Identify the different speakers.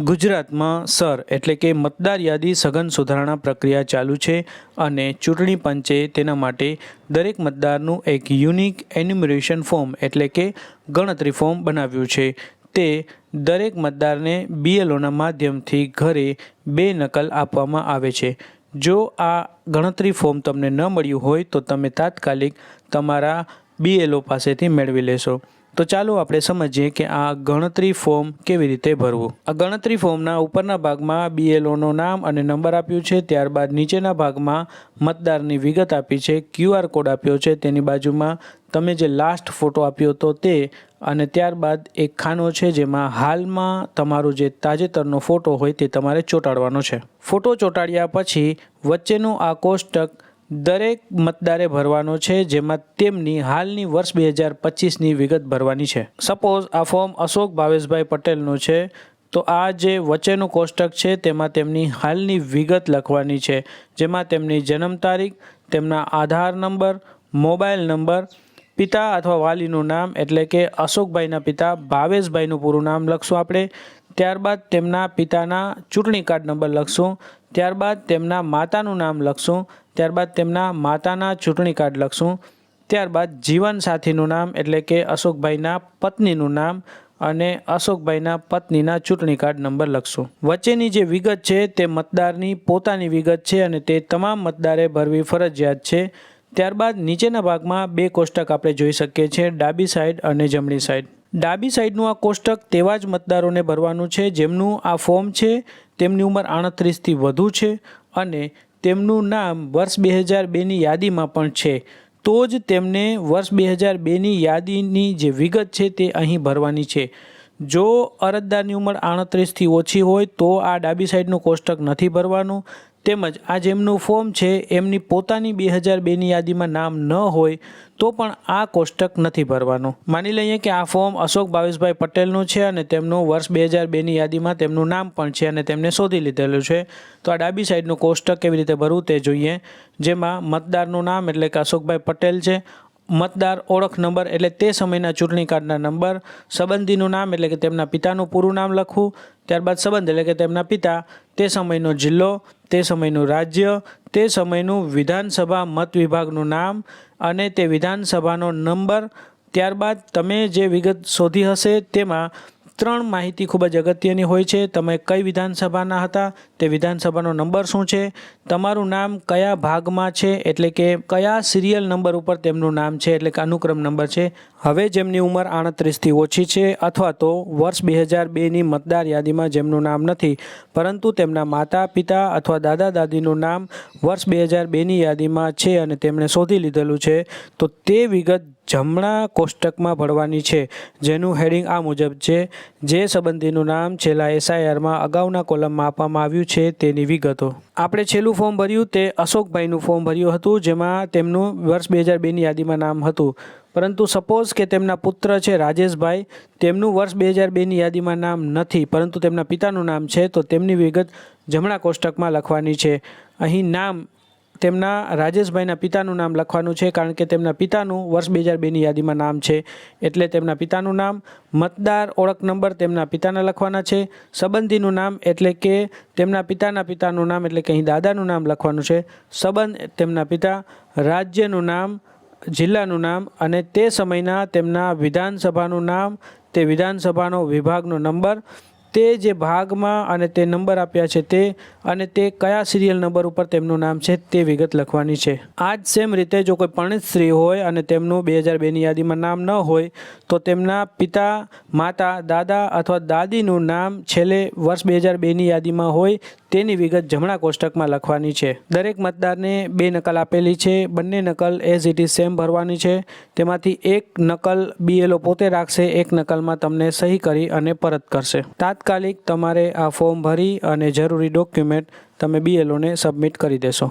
Speaker 1: ગુજરાતમાં સર એટલે કે મતદાર યાદી સઘન સુધારણા પ્રક્રિયા ચાલુ છે અને ચૂંટણી પંચે તેના માટે દરેક મતદારનું એક યુનિક એન્યુમરેશન ફોર્મ એટલે કે ગણતરી ફોર્મ બનાવ્યું છે. તે દરેક મતદારને બીએલઓના માધ્યમથી ઘરે બે નકલ આપવામાં આવે છે. જો આ ગણતરી ફોર્મ તમને ન મળ્યું હોય તો તમે તાત્કાલિક તમારા બીએલઓ પાસેથી મેળવી લેશો. તો ચાલો આપણે સમજીએ કે આ ગણતરી ફોર્મ કેવી રીતે ભરવું. આ ગણતરી ફોર્મના ઉપરના ભાગમાં બીએલઓનું નામ અને નંબર આપ્યું છે, ત્યારબાદ નીચેના ભાગમાં મતદારની વિગત આપી છે ક્યુઆર કોડ આપ્યો છે, તેની બાજુમાં તમે જે લાસ્ટ ફોટો આપ્યો હતો તે, અને ત્યારબાદ એક ખાનો છે જેમાં હાલમાં તમારો જે તાજેતરનો ફોટો હોય તે તમારે ચોંટાડવાનો છે. ફોટો ચોંટાડ્યા પછી વચ્ચેનું આ કોષ્ટક દરેક મતદારે ભરવાનો છે, જેમાં તેમની હાલની વર્ષ બે હજાર પચીસની વિગત ભરવાની છે. સપોઝ આ ફોર્મ અશોક ભાવેશભાઈ પટેલનું છે, તો આ જે વચ્ચેનું કોષ્ટક છે, તેમાં તેમની હાલની વિગત લખવાની છે, જેમાં તેમની જન્મ તારીખ, તેમના આધાર નંબર, મોબાઈલ નંબર પિતા અથવા વાલીનું નામ એટલે કે અશોકભાઈના પિતા, ભાવેશભાઈનું પૂરું નામ લખશું આપણે. ત્યારબાદ તેમના પિતાના ચૂંટણી કાર્ડ નંબર લખશું. ત્યારબાદ તેમના માતાનું નામ લખશું. ત્યારબાદ તેમના માતાના ચૂંટણી કાર્ડ લખશું. ત્યારબાદ જીવનસાથીનું નામ એટલે કે અશોકભાઈના પત્નીનું નામ અને અશોકભાઈના પત્નીના ચૂંટણી કાર્ડ નંબર લખશું. વચ્ચેની જે વિગત છે તે મતદારની પોતાની વિગત છે અને તે તમામ મતદારે ભરવી ફરજિયાત છે. ત્યારબાદ નીચેના ભાગમાં બે કોષ્ટક આપણે જોઈ શકીએ છીએ, ડાબી સાઈડ અને જમણી સાઈડ. ડાબી સાઈડનું આ કોષ્ટક તેવા જ મતદારોને ભરવાનું છે, જેમનું આ ફોર્મ છે, તેમની ઉંમર આડત્રીસથી વધુ છે અને તેમનું નામ વર્ષ બે હજાર બેની યાદીમાં પણ છે. તો જ તેમને વર્ષ બે હજાર બેની યાદીની જે વિગત છે તે અહીં ભરવાની છે. જો અરજદારની ઉંમર આડત્રીસથી ઓછી હોય તો આ ડાબી સાઈડનું કોષ્ટક નથી ભરવાનું. તેમજ આ જેમનું ફોર્મ છે, એમની પોતાની બે હજાર બેની યાદીમાં નામ ન હોય, તો પણ આ કોષ્ટક નથી ભરવાનું. માની લઈએ કે આ ફોર્મ અશોક ભાવેશભાઈ પટેલનું છે અને તેમનું વર્ષ બે હજાર બેની યાદીમાં તેમનું નામ પણ છે અને તેમને શોધી લીધેલું છે. તો આ ડાબી સાઈડનું કોષ્ટક કેવી રીતે ભરવું તે જોઈએ. જેમાં મતદારનું નામ એટલે કે અશોકભાઈ પટેલ છે મતદાર ઓળખ નંબર એટલે તે સમયના ચૂંટણી કાર્ડના નંબર, સંબંધીનું નામ એટલે કે તેમના પિતાનું પૂરું નામ લખવું, ત્યારબાદ સંબંધ એટલે કે તેમના પિતા, તે સમયનો જિલ્લો, તે સમયનું રાજ્ય, તે સમયનું વિધાનસભા મત વિભાગનું નામ અને તે વિધાનસભાનો નંબર. ત્યારબાદ તમે જે વિગત શોધી હશે તેમાં ત્રણ માહિતી ખૂબ જ અગત્યની હોય છે. તમે કઈ વિધાનસભાના હતા? તે વિધાનસભાનો નંબર શું છે? તમારું નામ કયા ભાગમાં છે? એટલે કે કયા સિરિયલ નંબર ઉપર તેમનું નામ છે? એટલે કે અનુક્રમ નંબર છે. હવે જેમની ઉંમર આડત્રીસથી ઓછી છે અથવા તો વર્ષ બે હજાર બેની મતદાર યાદીમાં જેમનું નામ નથી, પરંતુ તેમના માતા, પિતા અથવા દાદા, દાદીનું નામ વર્ષ બે હજાર બેની યાદીમાં છે અને તેમણે શોધી લીધેલું છે, તો તે વિગત જમણા કોષ્ટકમાં ભરવાની છે, જેનું હેડિંગ આ મુજબ છે. જે સંબંધીનું નામ છેલ્લા એસઆઈઆરમાં અગાઉના કોલમમાં આપવામાં આવ્યું છે તેની વિગતો. આપણે છેલ્લું ફોર્મ ભર્યું તે અશોકભાઈનું ફોર્મ ભર્યું હતું, જેમાં તેમનું વર્ષ બે હજાર બેની યાદીમાં નામ હતું. પરંતુ સપોઝ કે તેમના પુત્ર છે રાજેશભાઈ, તેમનું વર્ષ બે હજાર બેની યાદીમાં નામ નથી, પરંતુ તેમના પિતાનું નામ છે, તો તેમની વિગત જમણા કોષ્ટકમાં લખવાની છે. અહીં નામ તેમના રાજેશભાઈના પિતાનું નામ લખવાનું છે, કારણ કે તેમના પિતાનું વર્ષ બે હજાર બેની યાદીમાં નામ છે. એટલે તેમના પિતાનું નામ મતદાર ઓળખ નંબર તેમના પિતાના લખવાના છે. સંબંધીનું નામ એટલે કે તેમના પિતાના પિતાનું નામ એટલે કે અહીં દાદાનું નામ લખવાનું છે. સંબંધ તેમના પિતા, રાજ્યનું નામ, જિલ્લાનું નામ અને તે સમયના તેમના વિધાનસભાનું નામ, તે વિધાનસભાનો વિભાગનો નંબર તે જે ભાગમાં અને તે નંબર આપ્યા છે તે અને તે કયા સિરિયલ નંબર ઉપર તેમનું નામ છે તે વિગત લખવાની છે. આ જ સેમ રીતે જો કોઈ પરણિત સ્ત્રી હોય અને તેમનું બે હજાર બેની યાદીમાં નામ ન હોય, તો તેમના પિતા, માતા, દાદા અથવા દાદીનું નામ છેલ્લે વર્ષ બે હજાર બેની યાદીમાં હોય તેની વિગત જમણા કોષ્ટકમાં લખવાની છે. દરેક મતદારને બે નકલ આપેલી છે. બંને નકલ એઝ ઇટ ઇઝ સેમ ભરવાની છે. તેમાંથી એક નકલ બીએલઓ પોતે રાખશે, એક નકલમાં તમને સહી કરી અને પરત કરશે. તાત્કાલિક તમારે આ ફોર્મ ભરી અને જરૂરી ડોક્યુમેન્ટ તમે બીએલઓને સબમિટ કરી દેશો.